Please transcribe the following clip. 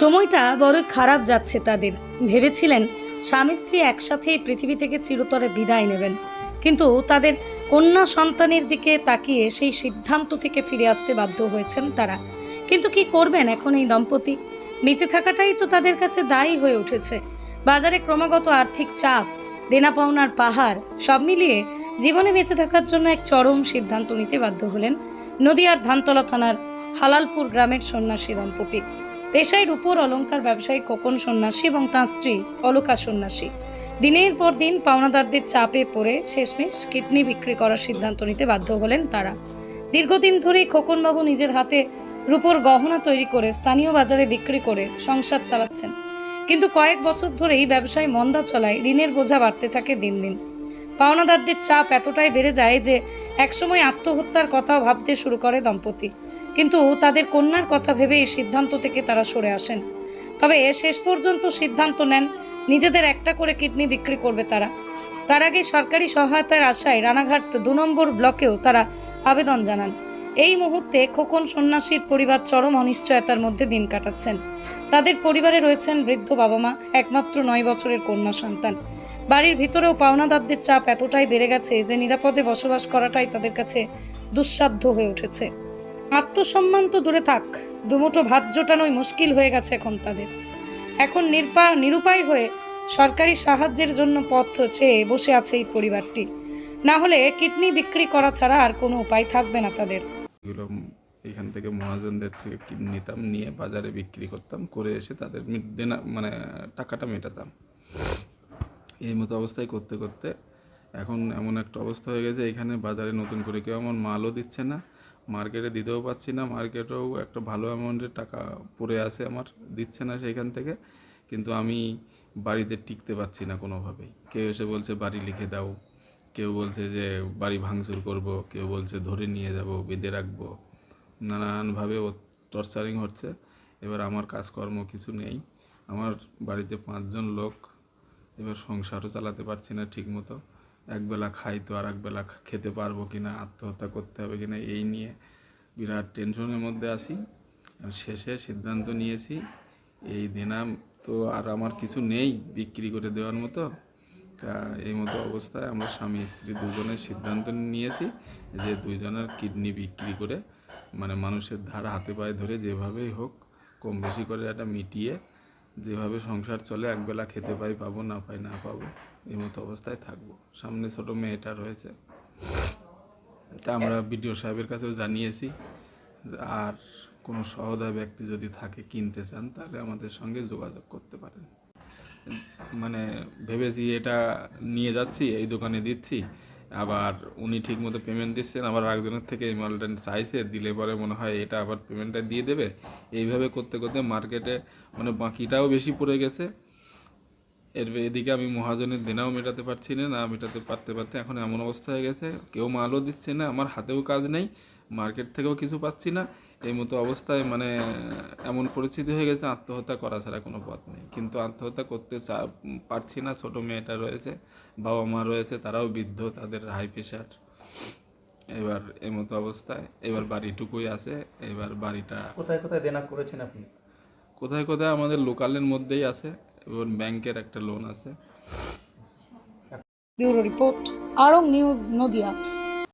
সময়টা বড় খারাপ যাচ্ছে তাদের। ভেবেছিলেন স্বামী স্ত্রী একসাথে পৃথিবী থেকে চিরতরে বিদায় নেবেন। কিন্তু তাদের কন্যা সন্তানের দিকে তাকিয়ে সেই সিদ্ধান্ত থেকে ফিরে আসতে বাধ্য হয়েছেন তারা। কিন্তু কি করবেন এখন এই দম্পতি? বেঁচে থাকাটাই তো তাদের কাছে দায়ী হয়ে উঠেছে। বাজারে ক্রমাগত আর্থিক চাপ দেনা পাওনার পাহাড়, সব মিলিয়ে জীবনে বেঁচে থাকার জন্য এক চরম সিদ্ধান্ত নিতে বাধ্য হলেন নদিয়ার ধানতলা থানার হালালপুর গ্রামের সন্ন্যাসী দম্পতি। পেশায় রূপোর অলংকার ব্যবসায়ী খোকন সন্ন্যাসী এবং তাঁর স্ত্রী অলকা সন্ন্যাসী। দিনের পর দিন পাওনাদারদের চাপে পড়ে শেষমেশ কিডনি বিক্রি করার সিদ্ধান্ত নিতে বাধ্য হলেন তারা। দীর্ঘদিন ধরেই খোকনবাবু নিজের হাতে রূপোর গহনা তৈরি করে স্থানীয় বাজারে বিক্রি করে সংসার চালাচ্ছেন। কিন্তু কয়েক বছর ধরেই ব্যবসায় মন্দা চলায় ঋণের বোঝা বাড়তে থাকে দিন দিন। পাওনাদারদের চাপ এতটাই বেড়ে যায় যে একসময় আত্মহত্যার কথা ভাবতে শুরু করে দম্পতি। কিন্তু তাদের কন্যার কথা ভেবে এই সিদ্ধান্ত থেকে তারা সরে আসেন। তবে শেষ পর্যন্ত সিদ্ধান্ত নেন, নিজেদের একটা করে কিডনি বিক্রি করবে তারা। তার আগে সরকারি সহায়তার আশায় রানাঘাট দু নম্বর ব্লকেও তারা আবেদন জানান। এই মুহূর্তে খোকন সন্ন্যাসীর পরিবার চরম অনিশ্চয়তার মধ্যে দিন কাটাচ্ছেন। তাদের পরিবারে রয়েছেন বৃদ্ধ বাবা মা একমাত্র নয় বছরের কন্যা সন্তান। বাড়ির ভিতরেও পাওনাদারদের চাপ এতটাই বেড়ে গেছে যে নিরাপদে বসবাস করাটাই তাদের কাছে দুঃসাধ্য হয়ে উঠেছে। আত্মসম্মান তো দূরে থাক, দুমুঠো ভাত জোটানোই মুশকিল হয়ে গেছে এখন তাদের। এখন নির্পা, নিরুপায় হয়ে সরকারি সাহায্যের জন্য পথ চেয়ে বসে আছে এই পরিবারটি। না হলে কিডনি বিক্রি করা ছাড়া আর কোনো উপায় থাকবে না তাদের। এখান থেকে মহাজনদের থেকে নিতাম, নিয়ে বাজারে বিক্রি করতাম, করে এসে তাদের দেনা মানে টাকাটা মেটাতাম। এই মতো অবস্থায় করতে করতে এখন এমন একটা অবস্থা হয়ে গেছে, এখানে বাজারে নতুন করে কেউ আমার মালও দিচ্ছে না মার্কেটে দিতেও পাচ্ছি না মার্কেটেও একটা ভালো অ্যামাউন্টের টাকা পড়ে আছে আমার, দিচ্ছে না সেইখান থেকে। কিন্তু আমি বাড়িতে টিকতে পারছি না কোনোভাবেই। কেউ এসে বলছে, বাড়ি লিখে দাও। কেউ বলছে যে, বাড়ি ভাঙচুর করব। কেউ বলছে, ধরে নিয়ে যাব, বেঁধে রাখব। নানানভাবে টর্চারিং হচ্ছে। এবার আমার কাজকর্ম কিছু নেই। আমার বাড়িতে পাঁচজন লোক, এবার সংসারও চালাতে পারছি না ঠিক মতো একবেলা খাই তো আর একবেলা খেতে পারব কি না, আত্মহত্যা করতে হবে কি না, এই নিয়ে বিরাট টেনশনের মধ্যে আর শেষে সিদ্ধান্ত নিয়েছি, এই দিনাম তো আর আমার কিছু নেই বিক্রি করে দেওয়ার মতো। তা এই মতো অবস্থায় আমরা স্বামী স্ত্রী দুজনের সিদ্ধান্ত নিয়েছি যে দুইজনের কিডনি বিক্রি করে মানে মানুষের ধার হাতে পায়ে ধরে যেভাবেই হোক কম বেশি করে একটা মিটিয়ে যেভাবে সংসার চলে, একবেলা খেতে পাই, পাবো, না পাই, না পাবো, এই মতো অবস্থায় থাকব। সামনে ছোট মেয়েটা রয়েছে। তা আমরা বিডিও সাহেবের কাছেও জানিয়েছি আর কোনো সহদয় ব্যক্তি যদি থাকে, কিনতে চান, তাহলে আমাদের সঙ্গে যোগাযোগ করতে পারেন। মানে ভেবেছি এটা নিয়ে যাচ্ছি, এই দোকানে দিচ্ছি। আবার উনি ঠিকমতো পেমেন্ট দিচ্ছেন, আবার একজনের থেকে এই মালটা চাইছে, দিলে পরে মনে হয় এটা আবার পেমেন্টটা দিয়ে দেবে। এইভাবে করতে করতে মার্কেটে মানে বাকিটাও বেশি পড়ে গেছে। এর এদিকে আমি মহাজনের দেনাও মেটাতে পারছি না না মেটাতে পারতে পারতে এখন এমন অবস্থা হয়ে গেছে, কেউ মালও দিচ্ছে না, আমার হাতেও কাজ নেই মার্কেট থেকেও কিছু পাচ্ছি না। এই মতো অবস্থায় মানে এমন পরিস্থিতি হয়ে গেছে আত্মহত্যা করা ছাড়া কোনো পথ নেই। কিন্তু আত্মহত্যা করতে চা পারছি না। ছোট মেয়েটা রয়েছে বাবা মা রয়েছে তারাও বৃদ্ধ তাদের হাই প্রেশার এবার এই মতো অবস্থায় এবার বাড়িটুকুই আছে এবার বাড়িটা কোথায় কোথায় দেনা করেছেন আপনি? কোথায় কোথায় আমাদের লোকালের মধ্যেই আছে এবং ব্যাংকের একটা লোন আছে। ব্যুরো রিপোর্ট আরং নিউজ নদিয়া।